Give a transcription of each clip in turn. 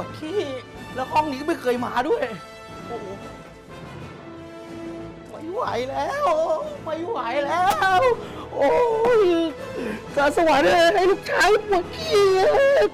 วดที่แล้วห้องนี้ก็ไม่เคยมาด้วย โอ้โหไม่ไหวแล้วไม่ไหวแล้ว โอ้ยสาสวรรค์เลยให้ลูกชายปวดขี้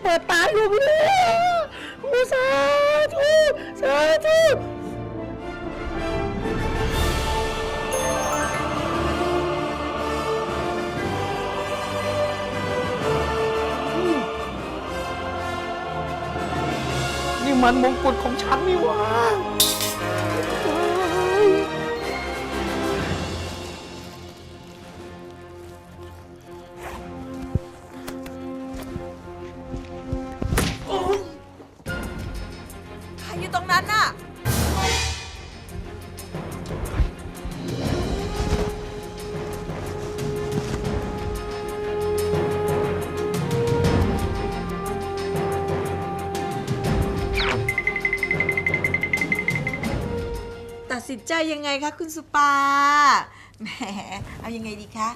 เปิดตาลูกเลยมูสาธุสาธุ มันมงกุฎของฉันนี่วะ ใจยังไงคะคุณสุปา แหม เอายังไงดีคะ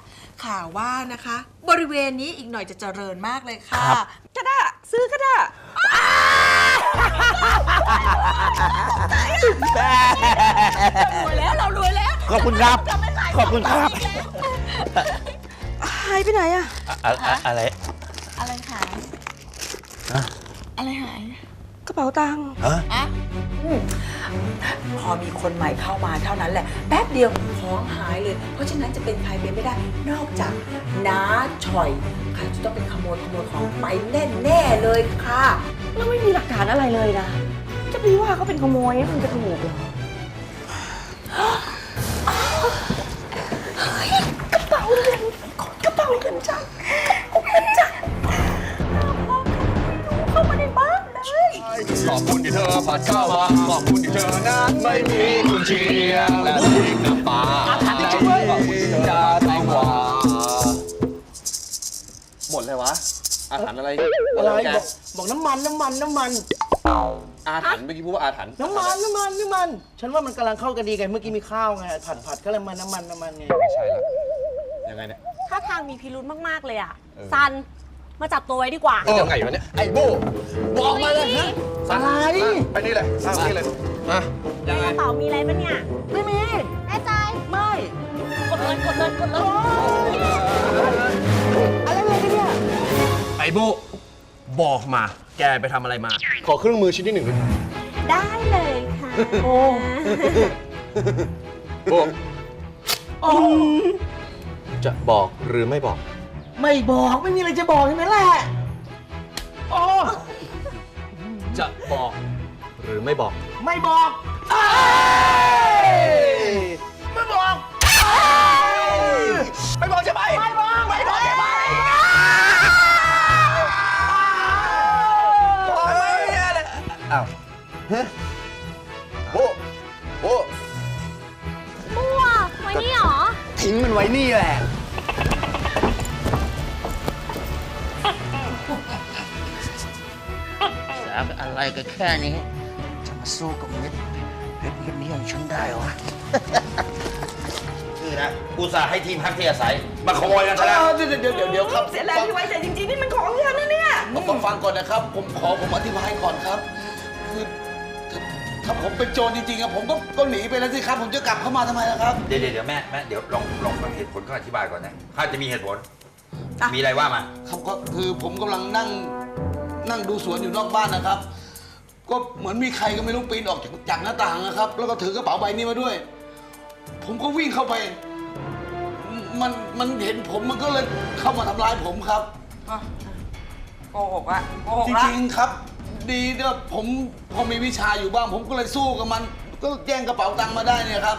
ข่าวว่านะคะ บริเวณนี้อีกหน่อยจะเจริญมากเลยค่ะก็ได้ซื้อก็ได้รวยแล้วเรารวยแล้วขอบคุณครับ ขอบคุณครับหายไปไหนอะอะไร อะไรหาย อะไรหาย กระเป๋าตังค์ฮะอะอืมพอมีคนใหม่เข้ามาเท่านั้นแหละ แป๊บเดียวของหายเลย เพราะฉะนั้นจะเป็นใครเป็นไม่ได้ นอกจากน้าฉ่อยใครจะต้องเป็นขโมยขโมยของไปแน่แน่ๆเลยค่ะ แล้วไม่มีหลักฐานอะไรเลยนะ จะไปว่าเขาเป็นขโมยมันจะถูกเหรอ คุณที่เธอผัดเข้ามาขอบคุณที่เธอนั้นไม่มีคุณเชียงและทิ้งน้ำตาและขอบคุณที่เธอจะแตงกวาหมดเลยวะ อาถรรพ์อะไรอะไรแกบอกบอกน้ำมันน้ำมันน้ำมัน อาถรรพ์เมื่อกี้พูดว่าอาถรรพ์น้ำมันน้ำมันน้ำมัน ฉันว่ามันกำลังเข้ากันดีกันเมื่อกี้มีข้าวไงผัดผัดก็เลยมาน้ำมันน้ำมันไงไม่ใช่ละยังไงเนี่ยถ้าทางมีพิรุธมาก ๆ เลยอะ เออ ซัน มาจับตัวไว้ดีกว่ายังไงวะเนี่ย ไอ้โบ้บอกมาเลยฮะ อะไรไปนี่เลยสร้างนี่เลยอะในกระเป๋ามีอะไรปะเนี่ย ไม่มี แน่ใจ ไม่ กดเลยกดเลยกดเลยอะไรเลยกันเนี่ยไอ้โบ้บอกมา แกไปทำอะไรมา ขอเครื่องมือชิ้นที่หนึ่งด้วยได้เลยค่ะโอ้โบ้จะบอกหรือไม่บอก ไม่บอกไม่มีอะไรจะบอกใช่ไหมแหละโอ้ จะบอกหรือไม่บอก ไม่บอกเอ้ยไม่บอกเอ้ยไม่บอกใช่ไหมาบอะไรกันแค่นี้ จะมาสู้กับเม็ดเพชรเม็ดนี้ของฉันได้เหรอวะคือนะอุตส่าห์ให้ทีมพักที่อาศัย มาขโมยกันซะแล้วเดี๋ยวเดี๋ยวเดี๋ยวเดี๋ยวครับเสียแรงที่ไว้ใจจริงๆ นี่มันของฉันนะเนี่ยฟังฟังก่อนนะครับ ผมขอผมอธิบายก่อนครับ คือถ้าถ้าผมเป็นโจรจริงๆอะผมก็ก็หนีไปแล้วสิครับ ผมจะกลับเข้ามาทำไมล่ะครับ เดี๋ยวเดี๋ยวเดี๋ยวแม่แม่เดี๋ยวลองลองฟังเหตุผลเขาอธิบายก่อนนะถ้าจะมีเหตุผล อะ มีอะไรว่ามา ครับก็คือผมกำลังนั่งนั่งดูสวนอยู่นอกบ้านนะครับ ก็เหมือนมีใครก็ไม่รู้ปีนออกจากจากหน้าต่างนะครับ แล้วก็ถือกระเป๋าใบนี้มาด้วย ผมก็วิ่งเข้าไป มันมันเห็นผมมันก็เลยเข้ามาทำร้ายผมครับโกหกอะโกหกจละริงๆครับ ดีเนี่ยผมพอมีวิชาอยู่บ้าง ผมก็เลยสู้กับมัน ก็แย่งกระเป๋าตังค์มาได้เนี่ยครับ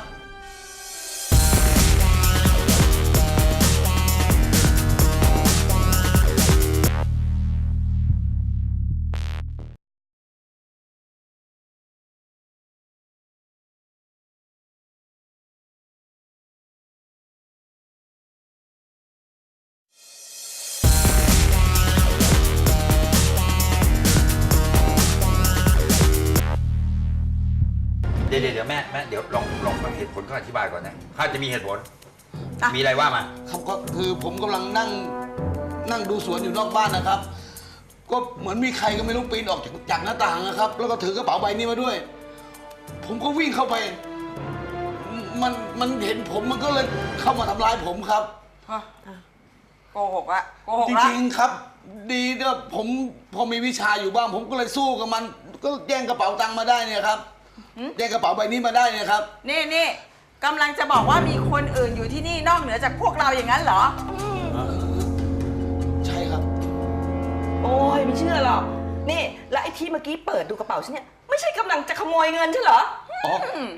ยวเดี๋ยวเดี๋ยวแม่แม่เดี๋ยวลองลองฟังเหตุผลเขาอธิบายก่อนนะถ้าจะมีเหตุผล อะ มีอะไรว่ามา ครับก็คือผมกำลังนั่งนั่งดูสวนอยู่นอกบ้านนะครับ ก็เหมือนมีใครก็ไม่รู้ปีนออกจากจากหน้าต่างนะครับ แล้วก็ถือกระเป๋าใบนี้มาด้วย ผมก็วิ่งเข้าไป มันมันเห็นผมมันก็เลยเข้ามาทำร้ายผมครับโกหกอะโกหกจละริงๆครับ ดีเนี่ยผมพอมีวิชาอยู่บ้าง ผมก็เลยสู้กับมัน ก็แย่งกระเป๋าตังค์มาได้เนี่ยครับ แย่งกระเป๋าใบนี้มาได้เนี่ยครับ นี่นี่กำลังจะบอกว่ามีคนอื่นอยู่ที่นี่นอกเหนือจากพวกเราอย่างนั้นเหรอ ใช่ครับ โอ้ยไม่เชื่อหรอก นี่แล้วไอ้ที่เมื่อกี้เปิดดูกระเป๋าฉันเนี่ยไม่ใช่กำลังจะขโมยเงินใช่เหรอ อ๋อ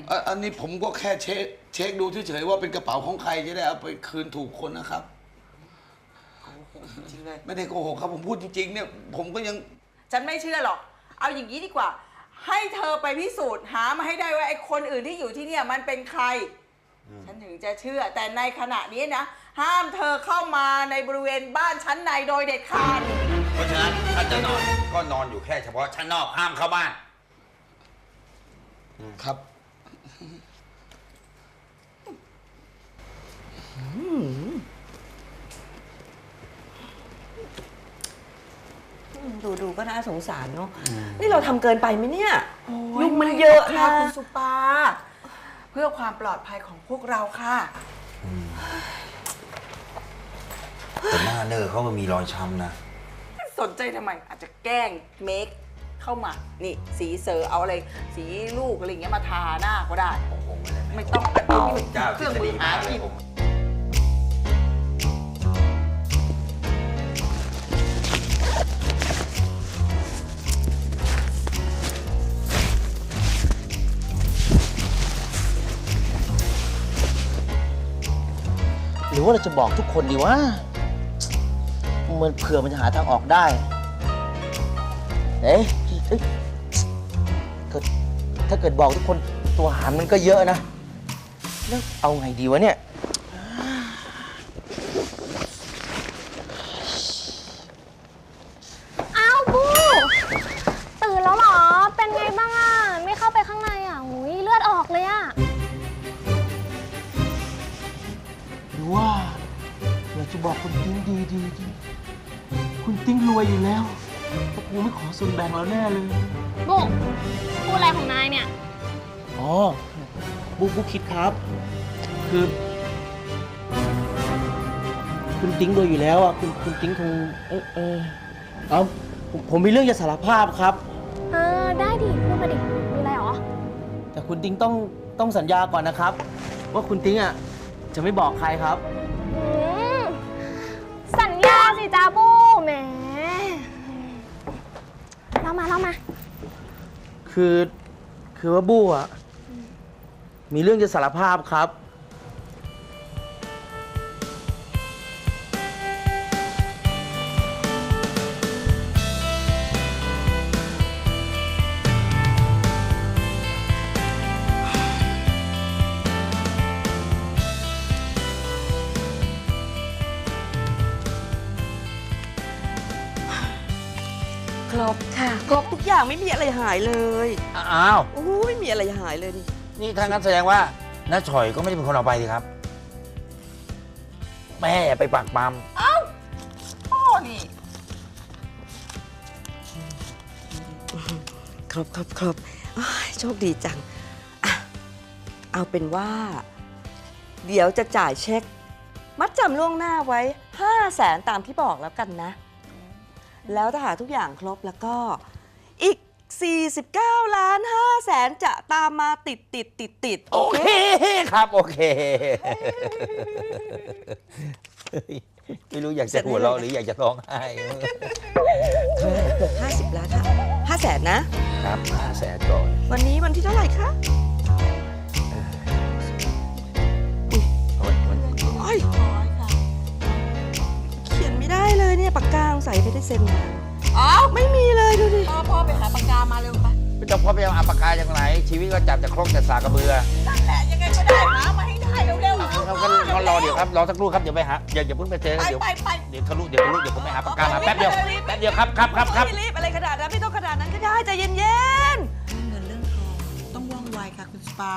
อะอันนี้ผมก็แค่เช็คเช็คดูเฉยๆว่าเป็นกระเป๋าของใครจะได้เอาไปคืนถูกคนนะครับจริงเลยไม่ได้โกหกครับผมพูดจริงๆเนี่ย ผมก็ยัง ฉันไม่เชื่อหรอก เอาอย่างนี้ดีกว่า ให้เธอไปพิสูจน์หามาให้ได้ว่าไอ้คนอื่นที่อยู่ที่เนี่ยมันเป็นใคร ฉันถึงจะเชื่อ แต่ในขณะนี้นะ ห้ามเธอเข้ามาในบริเวณบ้านชั้นในโดยเด็ดขาด เพราะฉะนั้นถ้าจะนอนก็นอนอยู่แค่เฉพาะชั้นนอกห้ามเข้าบ้าน ครับ ดูดูก็น่าสงสารเนาะนี่เราทำเกินไปไหมเนี่ยยุงมันเยอะค่ะนะ คุณสุปา เพื่อความปลอดภัยของพวกเราค่ะ แต่หน้าเนอร์เขาก็มีรอยช้ำนะ สนใจทำไม อาจจะแกล้งเมคเข้ามา นี่สีเซอร์เอาอะไร สีลูกอะไรอย่างเงี้ยมาทาหน้าก็ได้ไม่ต้องแบบนี้มันเครื่องมือหากินห รือว่าเราจะบอกทุกคนดีว่ามันเผื่อมันจะหาทางออกได้ เอ๊ะเอ้ยเกิดถ้าเกิดบอกทุกคนตัวหารมันก็เยอะนะ แล้วเอาไงดีวะเนี่ย คุณติ้งดีดีดีคุณติ้งรวยอยู่แล้วพวกกูไม่ขอส่วนแบ่งแล้วแน่เลยบุพูดอะไรของนายเนี่ย อ๋อบุ๊กบุ๊กคิดครับ คือ คุณติ้งรวยอยู่แล้วอะคุณคุณติ้งคงเออเออเอาผมผมมีเรื่องจะสารภาพครับ เออ ได้ดิพูดมาดิมีอะไรเหรอ แต่คุณติ้งต้องต้องสัญญาก่อนนะครับ ว่าคุณติ้งอะจะไม่บอกใครครับ จ้าบูแหมเล่ามาเล่ามา คือ คือว่าบู้อะมีเรื่องจะสารภาพครับ บค่ะครบทุกอย่างไม่มีอะไรหายเลยอ้าวโอ้โหไม่มีอะไรหายเลยนี่นี่ถ้างั้นแสดงว่าน้าฉอยก็ไม่ได้เป็นคนเอาไปสิครับ แม่ไปปากปั๊มพ่อนี่ครบครบครบอ้ายโชคดีจังอะเอาเป็นว่า เดี๋ยวจะจ่ายเช็ค มัดจำล่วงหน้าไว้5 0 0แสนตามที่บอกแล้วกันนะ แล้วถ้าหากทุกอย่างครบแล้วก็อีก 49 ล้าน5แสนจะตามมาติดติดติดติดโอเคครับโอเค ไม่รู้อยากจะหัวเราะหรืออยากจะร้องไห้ห้าสิบล้านค่ะห้าแสนนะ ครับห้าแสนก่อน วันนี้วันที่เท่าไหร่คะโอ้ย กกาใส่ไม่ได้เซ็นมาอ้าวไม่มีเลยดูดิพ่อพ่อไปหาปากกามาเร็วไปไม่ต้องพ่อไปเอาปากกาจากไหนชีวิตก็จับจากครกแต่สากกระเบือนั่นแหละยังไงก็ได้หามาให้ได้เร็วๆเราก็ก็รอเดี๋ยวครับรอสักครู่ครับเดี๋ยวไปหาอย่าอย่าเพิ่งไปเจอไปเดี๋ยวไปไปเดี๋ยวทะลุเดี๋ยวทะลุเดี๋ยวผมไปหาปากกามาแป๊บเดียวแป๊บเดียวครับครับครับครับไม่รีบอะไรขนาดนั้นไม่ต้องขนาดนั้นก็ได้ใจเย็นเรื่องเงินเรื่องทองต้องว่องไวค่ะคุณสปา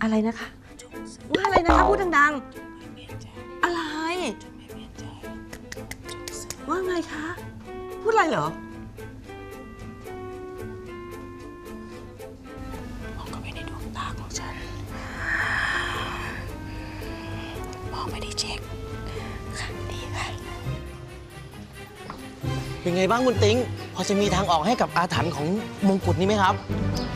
ๆอะไรนะคะ ว่าอะไรนะคะพูดดังๆ อะไร ว่าไงคะ พูดอะไรเหรอเป็นไงบ้างคุณติ้งพอจะมีทางออกให้กับอาถรรพ์ของมงกุฎนี้ไหมครับบู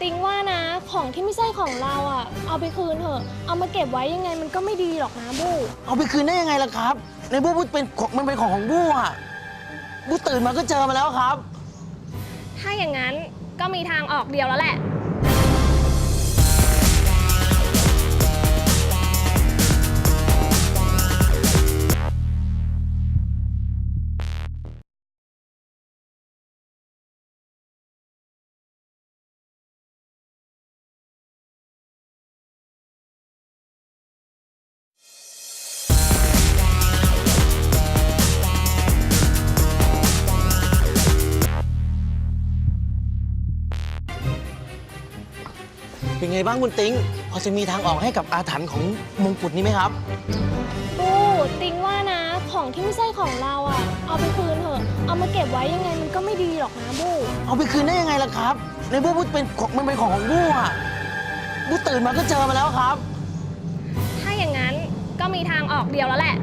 ติงว่านะ ของที่ไม่ใช่ของเราอะ เอาไปคืนเถอะ เอามาเก็บไว้ยังไงมันก็ไม่ดีหรอกนะบูเอาไปคืนได้ยังไงล่ะครับ ในบู้บู้เป็นของมันเป็นของของบู้อะบู้ตื่นมาก็เจอมาแล้วครับ ถ้าอย่างนั้นก็มีทางออกเดียวแล้วแหละ เป็นไงบ้างคุณติ้งพอจะมีทางออกให้กับอาถรรพ์ของมงกุฎนี้ไหมครับบูติงว่านะของที่ไม่ใช่ของเราอะ เอาไปคืนเถอะ เอามาเก็บไว้ยังไงมันก็ไม่ดีหรอกนะบูเอาไปคืนได้ยังไงล่ะครับ ในบู้บู้เป็นของมันเป็นของของบู้อะบู้ตื่นมาก็เจอมาแล้วครับ ถ้าอย่างนั้นก็มีทางออกเดียวแล้วแหละ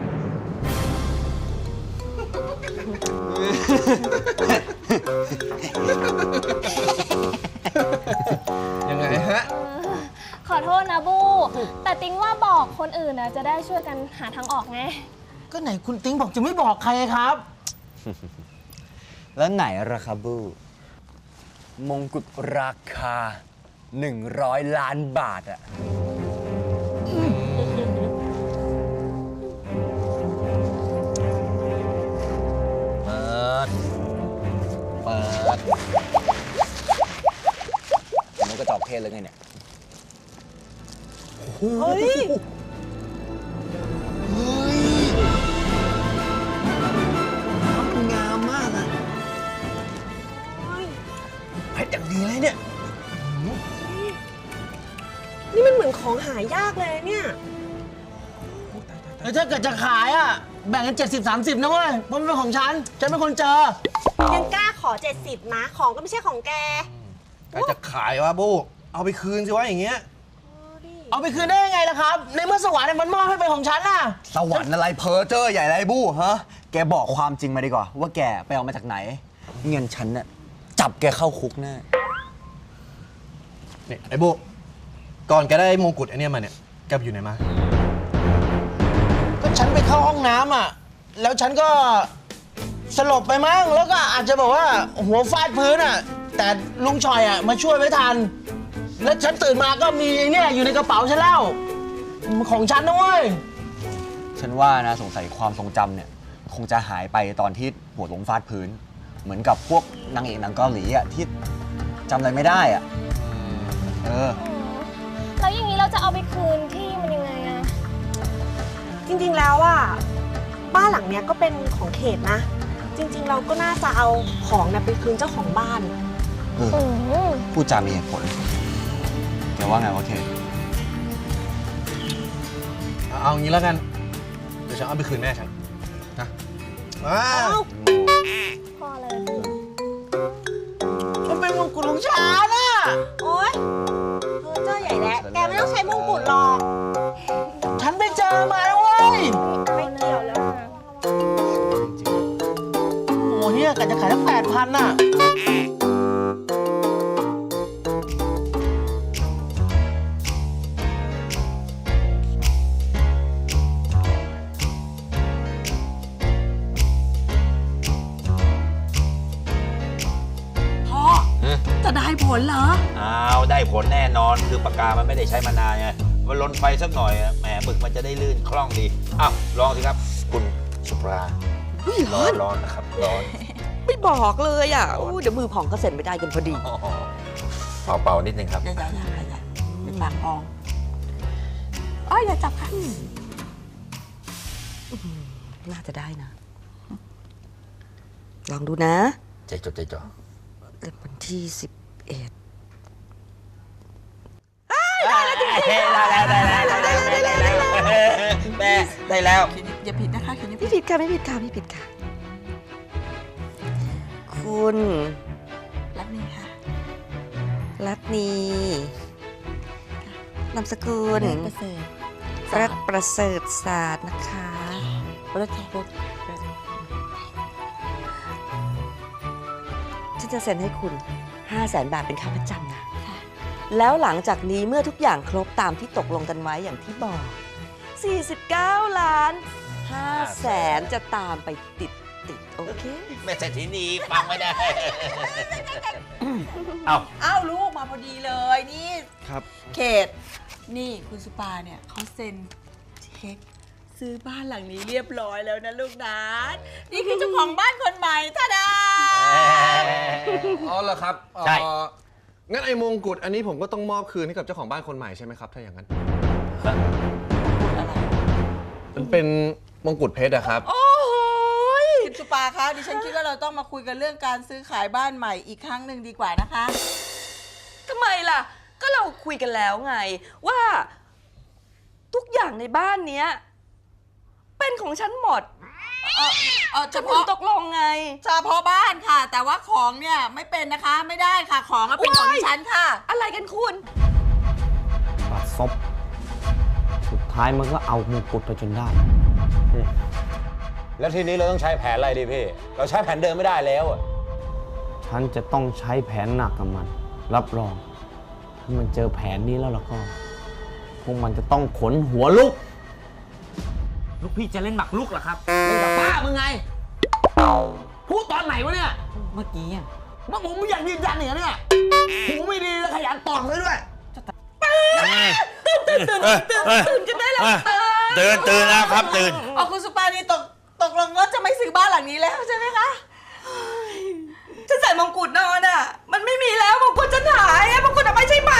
แต่ติงว่าบอกคนอื่นนะจะได้ช่วยกันหาทางออกไง ก็ไหนคุณติ๊งบอกจะไม่บอกใครครับ แล้วไหนราคาบู มงกุฎราคา 100 ล้านบาทอะเปิด เปิดมันก็จอกเทศเลยไงเนี่ย เฮ้ย เฮ้ยมันงามมากอะเพชรอย่างดีเลยเนี่ย นี่มันเหมือนของหายากเลยเนี่ย แล้วถ้าเกิดจะขายอะ แบ่งกัน 70 30 นะเว้ย เพราะมันเป็นของฉัน ฉันเป็นคนเจอ ยังกล้าขอ 70นะ ของก็ไม่ใช่ของแก ใครจะขายวะบู เอาไปคืนสิวะอย่างเงี้ย เอาไปคืนได้ยังไงล่ะครับ ในเมื่อสวรรค์เนี่ยมันมอบให้เป็นของฉันน่ะ สวรรค์อะไรเพอเจอร์ใหญ่ไรบูฮะ แกบอกความจริงมาดีกว่า ว่าแกไปเอามาจากไหน เงินฉันน่ะจับแกเข้าคุกแน่นี่ไอ้บูก่อนแกได้มงกุฎไอเนี้ยมาเนี่ยแกไปอยู่ไหนมา ก็ฉันไปเข้าห้องน้ำอะ แล้วฉันก็สลบไปมั้ง แล้วก็อาจจะบอกว่าหัวฟาดพื้นอะ แต่ลุงชอยอะมาช่วยไว้ทัน แล้วฉันตื่นมาก็มีไอ้เนี่ยอยู่ในกระเป๋าฉันแล้วมันของฉันนะเว้ย ฉันว่านะสงสัยความทรงจำเนี่ย คงจะหายไปตอนที่หัวลงฟาดพื้น เหมือนกับพวกนางเอกหนังเกาหลีอะที่จำอะไรไม่ได้อะเออ แล้วอย่างนี้เราจะเอาไปคืนที่มันยังไงอะจริงๆแล้วอะบ้านหลังเนี้ยก็เป็นของเขตนะ จริงๆเราก็น่าจะเอาของนะไปคืนเจ้าของบ้านเอออืม พูดจามีเหตุผล แกว่าไงวะเคเอาเอางี้แล้วกัน เดี๋ยวฉันเอาไปคืนแม่ฉันนะมาพอเลยมันเป็นมงกุฎของฉันอะ โอ๊ยเธอเจ้าใหญ่แล้ว แกไม่ต้องใช้มงกุฎหรอกฉันไปเจอมาแล้วเว้ยไม่เกี่ยวแล้วโอ้โหเนี่ยกะจะขายตั้งแปดพันน่ะพ่ ผลเหรอ อ้าวได้ผลแน่นอนคือปากกามันไม่ได้ใช้มานานไงมันลนไฟสักหน่อยอะแหมหมึกมันจะได้ลื่นคล่องดีอ้าวลองสิครับ คุณสุปราอุ้ยร้ร้ออน นร้อนนะครับร้อนไม่บอกเลยอะอู้เดี๋ยวมือผ่องก็เสร็จไม่ได้กันพอดีอ๋อเป่าเป่าๆนิดนึงครับ อย่าอย่าอย่าอย่าเป็นปากพองอ๋ออย่าจับค่ะน่าจะได้นะ ลองดูนะ ใจจดใจจ่อเริ่มวันที่สิบ เอ็ดได้แล้วได้แล้วได้แล้วได้แล้วได้แล้วแม่ได้แล้วอย่าผิดนะคะเขียนอย่าไม่ผิดผิดค่ะไม่ผิดค่ะไม่ผิดค่ะ คุณรักนี่ค่ะรัตนีนามสกุลประเสริฐรัตประเสริฐศาสตร์นะคะรถรถฉันจะเซ็นให้คุณ 5 0 0แสนบาทเป็นค่าประจำนะแล้วหลังจากนี้เมื่อทุกอย่างครบตามที่ตกลงกันไว้อย่างที่บอก 49 ล้าน5แสนจะตามไปติดติดๆโอเคแม่เศรษฐีนีฟังไม่ได้ เอาอ้าวลูกมาพอดีเลยนี่ครับ เขต นี่คุณสุปาเนี่ยเขาเซ็นเช็ค ซื้อบ้านหลังนี้เรียบร้อยแล้วนะลูกนะนี่คือเจ้าของบ้านคนใหม่ท่าดาอ๋อเหรอครับใช่ เอ่องั้นไอ้มงกุฎอันนี้ผมก็ต้องมอบคืนให้กับเจ้าของบ้านคนใหม่ใช่ไหมครับถ้าอย่างนั้น มันเป็นมงกุฎเพชรอะครับ โอ้โหยคุณสุปาคะดิฉันคิดว่าเราต้องมาคุยกันเรื่องการซื้อขายบ้านใหม่อีกครั้งหนึ่งดีกว่านะคะ ทำไมล่ะ ก็เราคุยกันแล้วไง ว่า ทุกอย่างในบ้านเนี้ย เป็นของฉันหมดเออเออเฉจะคุณพาะตกลงไง เฉพาะบ้านค่ะ แต่ว่าของเนี่ยไม่เป็นนะคะไม่ได้ค่ะ ของอะเป็นของดิฉันค่ะ อะไรกันคุณบัดซบสุดท้ายมันก็เอามงกุฎไปจนได้ แล้วทีนี้เราต้องใช้แผนอะไรดีพี่ เราใช้แผนเดิมไม่ได้แล้วอะฉันจะต้องใช้แผนหนักกับมัน รับรอง ถ้ามันเจอแผนนี้แล้วล่ะก็ พวกมันจะต้องขนหัวลุก ลูกพี่จะเล่นหมากรุกเหรอครับ เล่นกับป้ามึงไง พูดตอนไหนวะเนี่ยเมื่อกี้อะมึงผมไม่อยากยืนยันเนี่ยเนี่ยหูไม่ดีแล้วขยันตอบเลยด้วยตื่นตื่นตื่นตื่นตื่นกันได้แล้วตื่นตื่นแล้วครับตื่นเอาคุณสุปานีตกตกลงว่าจะไม่ซื้อบ้านหลังนี้แล้วใช่ไหมคะฉันใส่มงกุฎนอนอะ มันไม่มีแล้วมงกุฎฉันหายมงกุฎเอาไปใช่ไหม